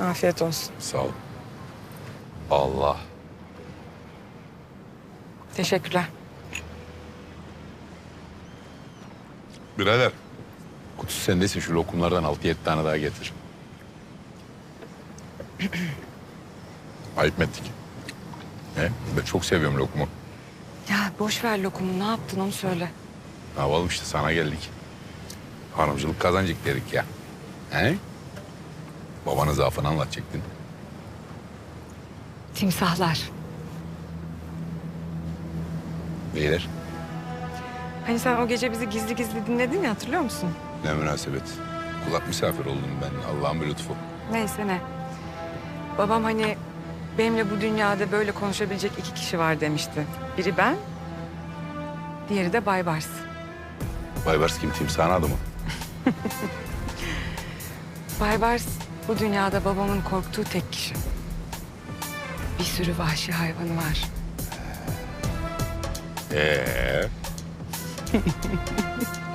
Afiyet olsun. Sağ ol. Allah. Teşekkürler. Birader. Kutusu sendeyse şu lokumlardan altı yedi tane daha getir. Ayıp mı ettik? He? Ben çok seviyorum lokumu. Ya boş ver lokumu. Ne yaptın onu söyle. Ne yapalım işte sana geldik. Hanımcılık kazancık dedik ya. He? Babanın zaafını anlatacaktın. Timsahlar. Beyler Hani sen o gece bizi gizli gizli dinledin ya hatırlıyor musun? ne münasebet. Kulak misafir oldum ben. Allah'ın bir lütfu. Neyse ne. Babam hani benimle bu dünyada böyle konuşabilecek iki kişi var demişti. Biri ben, diğeri de Baybars. Baybars kim? Timsahın adı mı? Baybars bu dünyada babamın korktuğu tek kişi. Bir sürü vahşi hayvanı var. Ee?